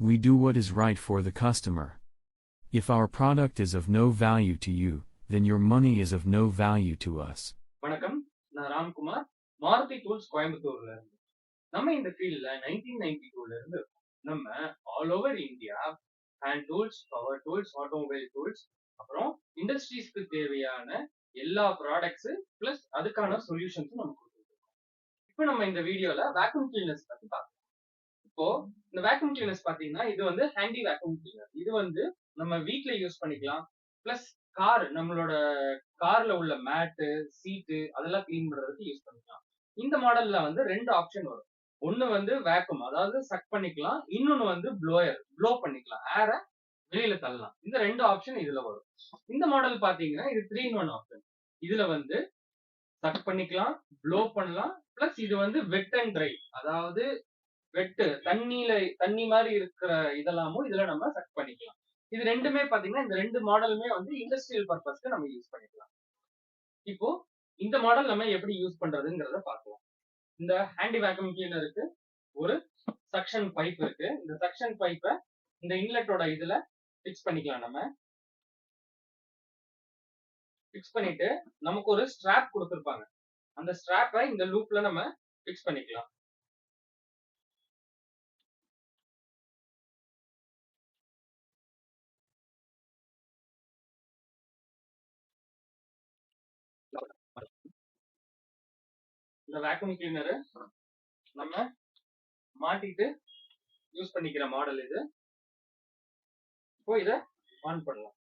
We do what is right for the customer. If our product is of no value to you, then your money is of no value to us. வணக்கம் நான் Ramkumar Maruti tools கோயம்புத்தூர்ல இருந்து நம்ம இந்த ஃபீல்ட்ல nineteen ninety டூல இருந்து நம்ம all over India hand tools power tools automobile tools அப்புறம் இண்டஸ்ட்ரீஸ்க்கு தேவையான எல்லா ப்ராடக்ட்ஸ் பிளஸ் அதுக்கான சொல்யூஷன்ஸும் நம்ம கொடுத்துருக்கோம் இப்போ நம்ம இந்த வீடியோல வேக்யூம் கிளீனர்ஸ் பத்தி பார்க்கலாம் இப்போ இந்த வேக்யூம் கிளீனர்ஸ் பாத்தீங்கன்னா இது வந்து ஹேண்டி வேக்யூம் கிளீனர் இது வந்து நம்ம வீட்ல யூஸ் பண்ணிக்கலாம். பிளஸ் கார் நம்மளோட கார்ல உள்ள மேட்டு சீட்டு அதெல்லாம் கிளீன் பண்றதுக்கு யூஸ் பண்ணிக்கலாம். இந்த மாடல்ல வந்து ரெண்டு ஆப்ஷன் வரும். ஒன்னு வந்து வேக்கும் அதாவது சக் பண்ணிக்கலாம். இன்னொன்னு வந்து ப்ளோயர் ப்ளோ பண்ணிக்கலாம். ஏரை வெளியில தள்ளலாம். இந்த ரெண்டு ஆப்ஷன் இதுல வரும். இந்த மாடல் பாத்தீங்கன்னா இது த்ரீ இன் ஒன் ஆப்ஷன் இதுல வந்து சக் பண்ணிக்கலாம் ப்ளோ பண்ணலாம். பிளஸ் இது வந்து வெட் அண்ட் ட்ரை அதாவது வெட்டு தண்ணியில தண்ணி மாதிரி இருக்கிற இதெல்லாமும் இதுல நம்ம சக் பண்ணிக்கலாம். இது ரெண்டுமே பாத்தீங்கன்னா இந்த ரெண்டு மாடலுமே வந்து இண்டஸ்ட்ரியல் பர்பஸ்க்கு நம்ம யூஸ் பண்ணிக்கலாம். இப்போ இந்த மாடல் நம்ம எப்படி யூஸ் பண்றதுங்கிறத பார்க்கலாம். இந்த ஹேண்டி வேக்யூம் இருக்கு ஒரு சக்ஷன் பைப் இருக்கு. இந்த சக்ஷன் பைப்பை இந்த இன்லெட்டோட இதுல ஃபிக்ஸ் பண்ணிக்கலாம் நம்ம. ஃபிக்ஸ் பண்ணிட்டு நமக்கு ஒரு ஸ்ட்ராப் கொடுத்துருப்பாங்க. அந்த ஸ்ட்ராப்பை இந்த லூப்ல நம்ம ஃபிக்ஸ் பண்ணிக்கலாம். இந்த வேக்யூம் கிளீனரு நம்ம மாட்டிட்டு யூஸ் பண்ணிக்கிற மாடல் இது. இப்போ இத ஆன் பண்ணலாம்.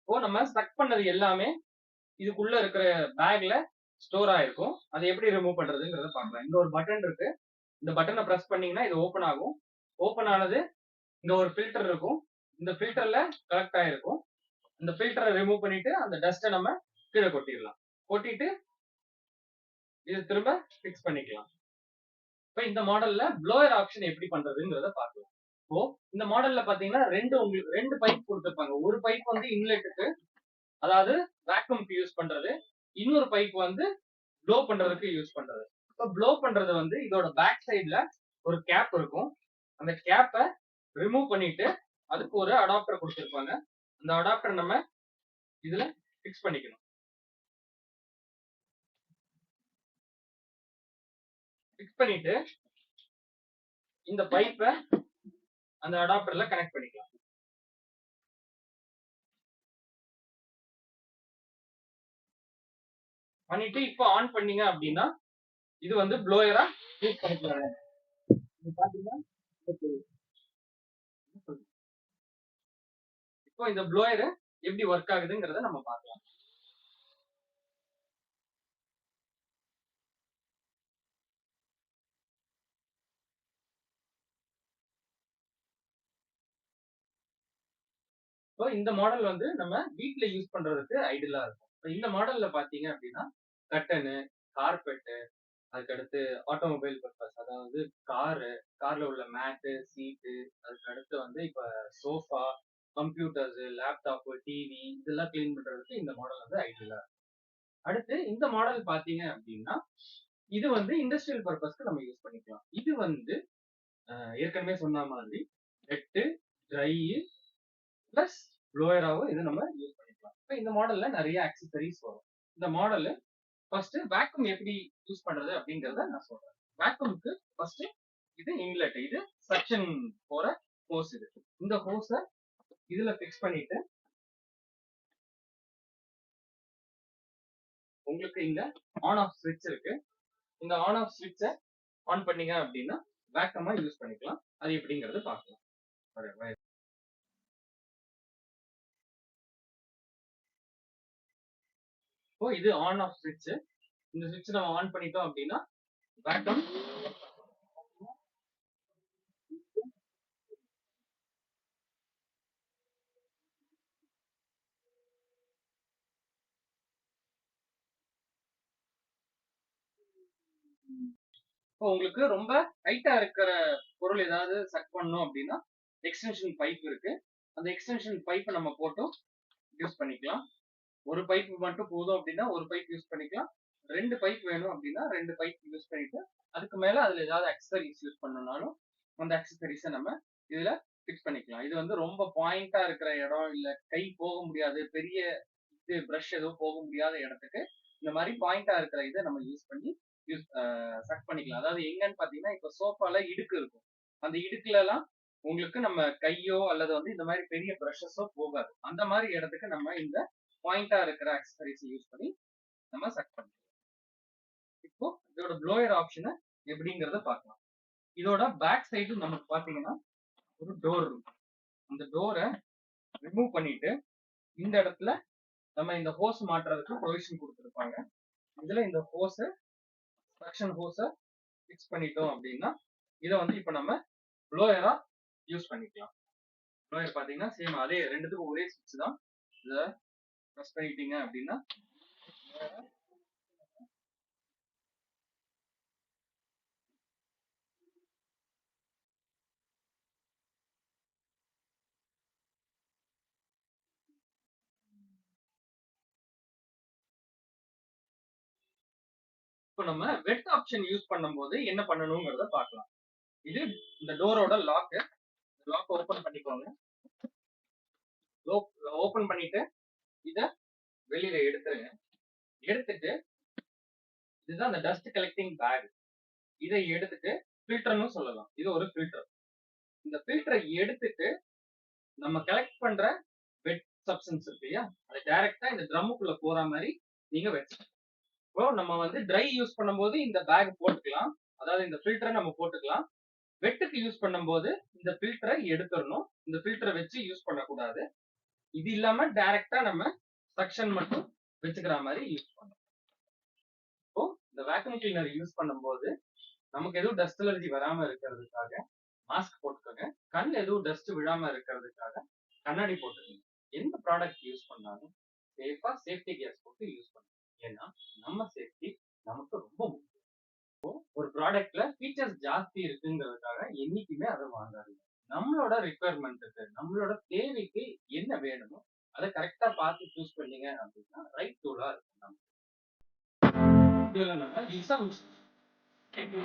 இப்போ நம்ம ஸ்டக் பண்ணது எல்லாமே இதுக்குள்ள இருக்கிற பேக்ல ஸ்டோர் ஆயிருக்கும். அதை எப்படி ரிமூவ் பண்றதுங்கிறத பார்க்கலாம். இங்க ஒரு பட்டன் இருக்கு. இந்த பட்டனை பிரஸ் பண்ணீங்கன்னா இது ஓப்பன் ஆகும். ஓப்பன் ஆனது இங்க ஒரு ஃபில்டர் இருக்கும். இந்த ஃபில்டர்ல கலெக்ட் ஆயிருக்கும். இந்த ஃபில்டரை ரிமூவ் பண்ணிட்டு அந்த டஸ்ட்டை நம்ம கீழே கொட்டிடலாம். கொட்டிட்டு இது திரும்ப ஃபிக்ஸ் பண்ணிக்கலாம். இப்போ இந்த மாடல்ல ப்ளோயர் ஆப்ஷன் எப்படி பண்றதுங்கிறத பார்க்கலாம். இப்போ இந்த மாடல்ல பாத்தீங்கன்னா ரெண்டு உங்களுக்கு ரெண்டு பைப் கொடுத்துருப்பாங்க. ஒரு பைப் வந்து இன்லெட்டுக்கு அதாவது வேக்யூம்க்கு யூஸ் பண்றது இன்னொரு பைப் வந்து ப்ளோ பண்றதுக்கு யூஸ் பண்றது. இப்போ ப்ளோ பண்றது வந்து இதோட பேக் சைடில் ஒரு கேப் இருக்கும். அந்த கேப்பை ரிமூவ் பண்ணிட்டு அதுக்கு ஒரு அடாப்டர் கொடுத்துருப்பாங்க. அந்த அடாப்டர் நம்ம இதுல ஃபிக்ஸ் பண்ணிக்கணும். ஃபிக்ஸ் பண்ணிட்டு இந்த பைப்பை அந்த அடாப்டர்ல கனெக்ட் பண்ணிக்கலாம் பண்ணிட்டு இப்போ ஆன் பண்ணீங்க அப்படின்னா இது வந்து ப்ளோயரா யூஸ் பண்ணிக்கலாம் பாத்தீங்கன்னா இப்போ இந்த ப்ளோயரு எப்படி ஒர்க் ஆகுதுங்கிறத நம்ம பார்க்கலாம். ஸோ இந்த மாடல் வந்து நம்ம வீட்ல யூஸ் பண்றதுக்கு ஐடியலா இருக்கும். இந்த மாடல்ல பாத்தீங்க அப்படின்னா கட்டனு கார்பெட்டு அதுக்கடுத்து ஆட்டோமொபைல் பர்பஸ். அதாவது காரு கார்ல உள்ள மேட்டு சீட்டு அதுக்கு அடுத்து வந்து இப்ப சோஃபா கம்ப்யூட்டர்ஸ் லேப்டாப் டிவி இதெல்லாம் கிளீன் பண்றதுக்கு இந்த மாடல் வந்து ஐடியலா இருக்கும் அடுத்து இந்த மாடல் பாத்தீங்க அப்படின்னா இது வந்து இண்டஸ்ட்ரியல் பர்பஸ்க்கு நம்ம யூஸ் பண்ணிக்கலாம். இது வந்து ஏற்கனவே சொன்ன மாதிரி வெட்டு ட்ரை பிளஸ் ப்ளோயராகவும் இது நம்ம யூஸ் பண்ணிக்கலாம் இப்போ இந்த மாடல்ல நிறைய ஆக்சசரிஸ் வரும். இந்த மாடல் ஃபர்ஸ்ட் வேக்யூம் எப்படி யூஸ் பண்றது அப்படிங்கறத நான் சொல்றேன். வேக்யூமுக்கு ஃபர்ஸ்ட் இது இன்லெட் இது சக்ஷன் போற ஹோஸ் இது. இந்த ஹோஸ இதுல ஃபிக்ஸ் பண்ணிட்டு உங்களுக்கு இங்க ஆன் ஆஃப் ஸ்விட்ச் இருக்கு. இந்த ஆன் ஆஃப் ஸ்விட்ச ஆன் பண்ணீங்க அப்படின்னா வேக்கமா யூஸ் பண்ணிக்கலாம். அது எப்படிங்கறது பார்க்கலாம். இப்போ இது ஆன் ஆஃப் சுவிட்ச் இந்த சுவிட்ச் நம்ம ஆன் பண்ணிட்டோம் அப்படின்னா வேக்கம் இப்போ உங்களுக்கு ரொம்ப ஹைட்டா இருக்கிற பொருள் ஏதாவது சக் பண்ணும் அப்படின்னா எக்ஸ்டென்ஷன் பைப் இருக்கு. அந்த எக்ஸ்டென்ஷன் பைப்பை நம்ம போட்டும் யூஸ் பண்ணிக்கலாம். ஒரு பைப் மட்டும் போதும் அப்படின்னா ஒரு பைப் யூஸ் பண்ணிக்கலாம். ரெண்டு பைப் வேணும் அப்படின்னா ரெண்டு பைப் யூஸ் பண்ணிட்டு அதுக்கு மேல அதுல ஏதாவது அக்சசரிஸ் யூஸ் பண்ணனாலும் அந்த அக்சசரிஸை நம்ம இதுல ஃபிக்ஸ் பண்ணிக்கலாம். இது வந்து ரொம்ப பாயிண்டா இருக்கிற இடம் இல்ல கை போக முடியாது பெரிய இது ப்ரஷ் எதுவும் போக முடியாத இடத்துக்கு இந்த மாதிரி பாயிண்டா இருக்கிற இதை நம்ம யூஸ் பண்ணி யூஸ் சக் பண்ணிக்கலாம். அதாவது எங்கன்னு பாத்தீங்கன்னா இப்ப சோஃபால இடுக்கு இருக்கும். அந்த இடுக்குல எல்லாம் உங்களுக்கு நம்ம கையோ அல்லது வந்து இந்த மாதிரி பெரிய ப்ரஷஸோ போகாது. அந்த மாதிரி இடத்துக்கு நம்ம இந்த பாயிண்டா இருக்கிற அக்சசரிஸ் யூஸ் பண்ணி நம்ம சக் பண்ணிக்கலாம் இப்போ இதோட ப்ளோயர் ஆப்ஷனை எப்படிங்கிறத பார்க்கலாம். இதோட பேக் சைடு நமக்கு பாத்தீங்கன்னா ஒரு டோர் இருக்கும் அந்த டோரை ரிமூவ் பண்ணிட்டு இந்த இடத்துல நம்ம இந்த ஹோஸ் மாட்டுறதுக்கு ப்ரொவிஷன் கொடுத்துருப்பாங்க. இதுல இந்த ஹோஸை சக்ஷன் ஹோஸை ஃபிக்ஸ் பண்ணிட்டோம் அப்படின்னா இதை வந்து இப்போ நம்ம ப்ளோயரா யூஸ் பண்ணிக்கலாம். ப்ளோயர் பார்த்தீங்கன்னா சேம் அதே ரெண்டுத்துக்கும் ஒரே சுவிட்ச் தான். இதை ப்ரெஸ் பண்ணிட்டீங்க அப்படின்னா இப்போ நம்ம வெட் ஆப்ஷன் யூஸ் பண்ணும்போது என்ன பண்ணணுங்கிறத பார்க்கலாம். இது இந்த டோரோட லாக்கு லாக் ஓபன் பண்ணிக்கோங்க. ஓபன் பண்ணிட்டு இத வெளியில எடுத்துருங்க எடுத்துட்டு இதுதான் அந்த டஸ்ட் கலெக்டிங் பேக் இதை எடுத்துட்டு ஃபில்டர்னு சொல்லலாம். இது ஒரு ஃபில்டர் இந்த ஃபில்டரை எடுத்துட்டு நம்ம கலெக்ட் பண்ற வெட் சப்ஸ்டன்ஸ் இருக்கு இல்லையா? அதை டைரக்டா இந்த ட்ரம்முக்குள்ள போற மாதிரி நீங்க வச்சுக்கணும் இப்போ நம்ம வந்து ட்ரை யூஸ் பண்ணும்போது இந்த பேக் போட்டுக்கலாம். அதாவது இந்த ஃபில்டரை நம்ம போட்டுக்கலாம். வெட்டுக்கு யூஸ் பண்ணும்போது இந்த ஃபில்டரை எடுத்துடணும். இந்த ஃபில்டரை வச்சு யூஸ் பண்ணக்கூடாது. இது இல்லாம டைரக்டா நம்ம சக்ஷன் மட்டும் வச்சுக்கிற மாதிரி யூஸ் பண்ணணும். இப்போ இந்த வேக்யூம் கிளீனர் யூஸ் பண்ணும்போது நமக்கு எதுவும் டஸ்ட் அலர்ஜி வராம இருக்கிறதுக்காக மாஸ்க் போட்டுக்கோங்க. கண் எதுவும் டஸ்ட் விழாம இருக்கிறதுக்காக கண்ணாடி போட்டுக்கோங்க. எந்த ப்ராடக்ட் யூஸ் பண்ணாலும் சேஃபா சேஃப்டி கேஸ் போட்டு யூஸ் பண்ணுங்க ஏன்னா நம்ம சேஃப்டி நமக்கு ரொம்ப முக்கியம். இப்போ ஒரு ப்ராடக்ட்ல ஃபீச்சர்ஸ் ஜாஸ்தி இருக்குங்கிறதுக்காக என்னைக்குமே அதை வாங்காதீங்க. நம்மளோட ரிக்குவயர்மெண்ட்டுக்கு நம்மளோட தேவைக்கு என்ன வேணுமோ அதை கரெக்டா பார்த்து சூஸ் பண்ணீங்க அப்படின்னா ரைட் டூலா இருக்கு நம்ம இதுல நம்ம எக்ஸாம்ஸ் Thank you.